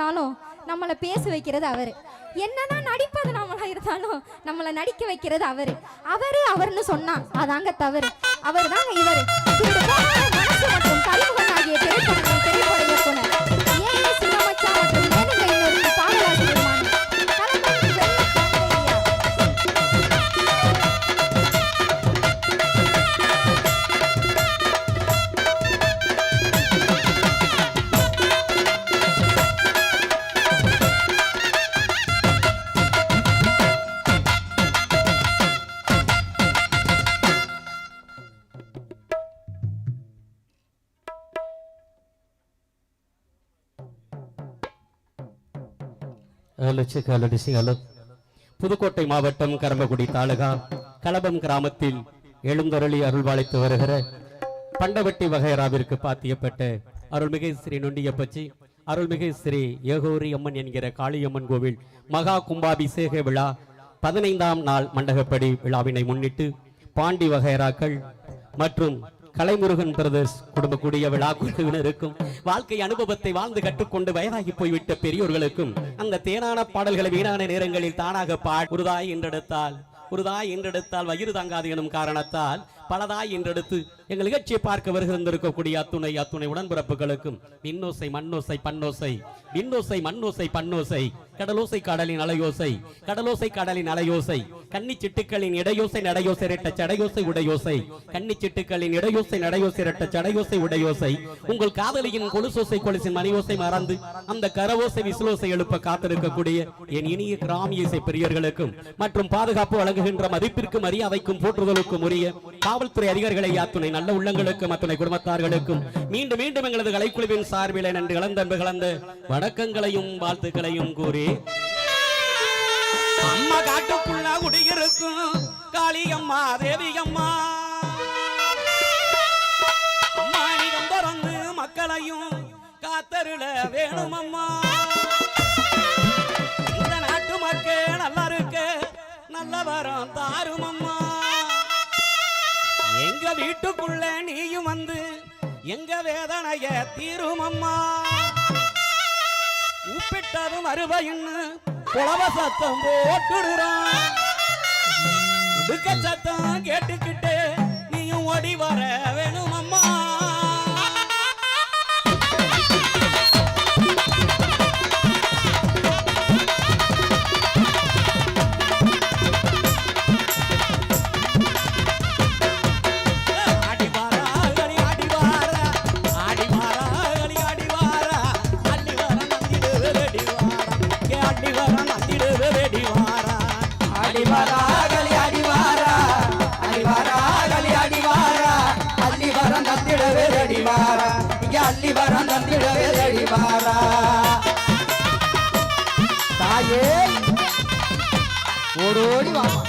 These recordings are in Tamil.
இருந்தாலும் நம்மளை பேச வைக்கிறது அவர். என்னதான் நடிப்பது நம்மளா இருந்தாலும் நம்மளை நடிக்க வைக்கிறது அவர். அவரு அவர்னு சொன்னா அதாங்க தவறு. அவர் தாங்க இவர் திருடு போகாத ஆகிய திரைப்படங்களின் புதுக்கோட்டை மாவட்டம் கரம்பகுடி தாலுகா கலபம் கிராமத்தில் எழுந்தருளி அருள்வாளித்து வருகிற பண்டவட்டி வகைராவிற்கு பாத்தியப்பட்ட அருள்மிகு ஸ்ரீ நொண்டியப்பச்சி அருள்மிகு ஸ்ரீ ஏகோரி அம்மன் என்கிற காளியம்மன் கோவில் மகா கும்பாபிஷேக விழா பதினைந்தாம் நாள் மண்டகப்படி விழாவினை முன்னிட்டு பாண்டி வகைராக்கள் மற்றும் கலைமுருகன் பிரதர்ஸ் குடும்ப கூடிய விழா குழுவினருக்கும் வாழ்க்கை அனுபவத்தை வாழ்ந்து கற்றுக்கொண்டு வயதாகி போய்விட்ட பெரியோர்களுக்கும் அந்த தேனான பாடல்களை வீணான நேரங்களில் தானாக பாட் உருதாய் என்றெடுத்தால் ஒருதாய் என்றெடுத்தால் வயிறு தாங்காது எனும் காரணத்தால் பலதாய் என்றெடுத்து எங்கள் நிகழ்ச்சியை பார்க்க வருகிறந்திருக்கக்கூடிய அத்துணை அத்துணை உடன்பிறப்புகளுக்கும். விண்ணோசை மண்ணோசை பன்னோசை. விண்ணோசை மண்ணோசை பன்னோசை. கடலோசை கடலின் அலையோசை. கடலோசை கடலின் அலையோசை. கன்னி சிட்டுக்களின் இடையோசை நடையோசை இரட்ட சடையோசை உடையோசை. கன்னி சிட்டுக்களின் இடையோசை நடையோசை இரட்ட சடையோசை உடையோசை. உங்கள் காதலியின் கொலுசோசை கொலுசின் மணியோசை மறந்து அந்த கரவோசை விசிலோசை எழுப்ப காத்திருக்கக்கூடிய என் இனிய கிராமிய இசை பெரியர்களுக்கும் மற்றும் பாதுகாப்பு வழங்குகின்ற மதிப்பிற்கு மரியாதைக்கும் போற்றுதலுக்கும் உரிய காவல்துறை அதிகாரிகளை யாத்துணை நல்ல உள்ளங்களுக்கும் அத்துணை குடும்பத்தார்களுக்கும் மீண்டும் மீண்டும் எங்களது கலைக்குழுவின் சார்பில் நன்றி கலந்த அன்பு கலந்த வணக்கங்களையும் வாழ்த்துக்களையும் கூறி. அம்மா காட்டுக்குள்ள குடியிருக்கும் காளியம்மா தேவியம்மா. அம்மா திறந்து மக்களையும் காத்தருள வேணும் அம்மா இந்த நாட்டு மக்கள் நல்லா இருக்க நல்ல வரம் தாரும் அம்மா எங்க வீட்டுக்குள்ள நீயும் வந்து எங்க வேதனைய தீரும் அம்மா உப்பிட்டதும் அறுபைன்னு குழவ சத்தம் போட்டுடுறான் சத்தம் கேட்டுக்கிட்டு நீயும் ஓடி வர 踊りは。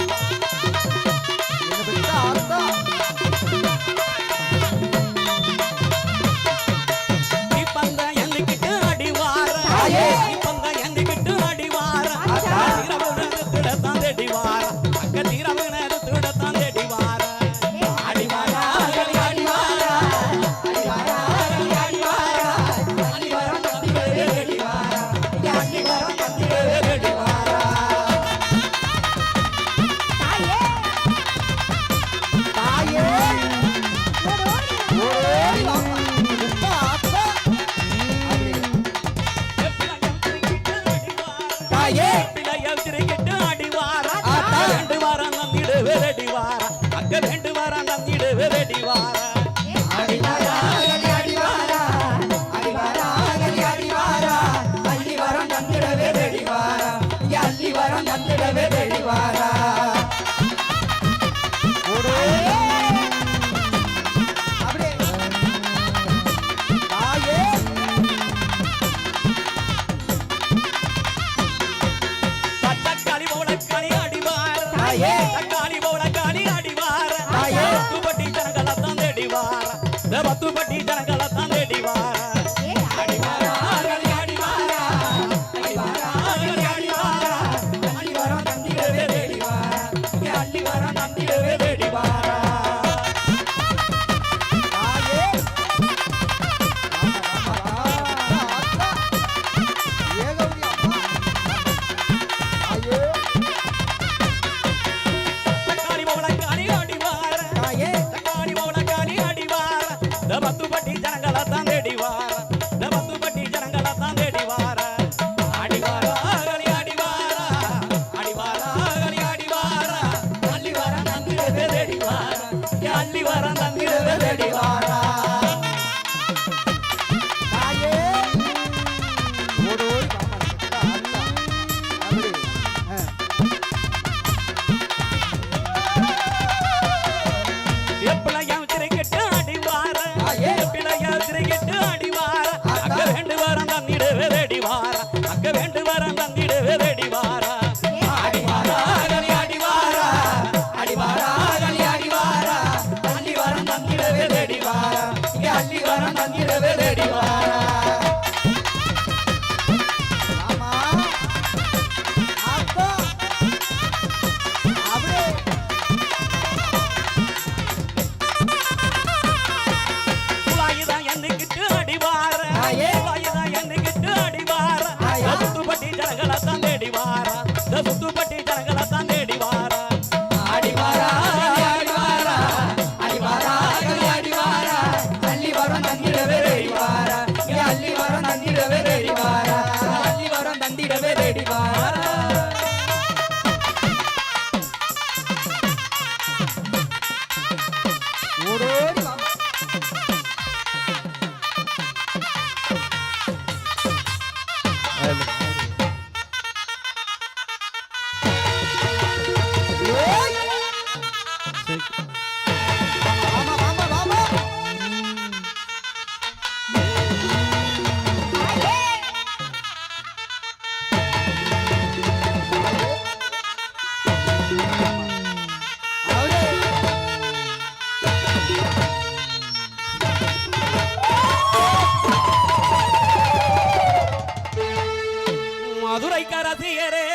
வாசியரே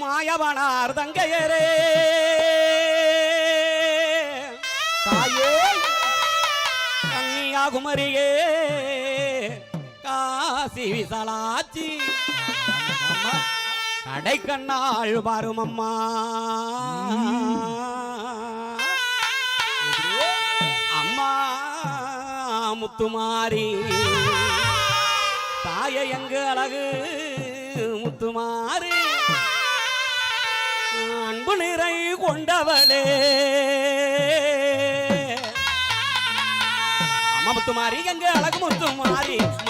மாயவனார் தங்கையரே. தாயே கன்னியாகுமரியே காசி விசலாச்சி கடை கண்ணாள் அம்மா அம்மா முத்துமாரி. தாய எங்கு அழகு? முத்துமாறு. அன்பு நிறை கொண்டவளே. அம்மா முத்துமாறி எங்க அழகு முத்துமாறி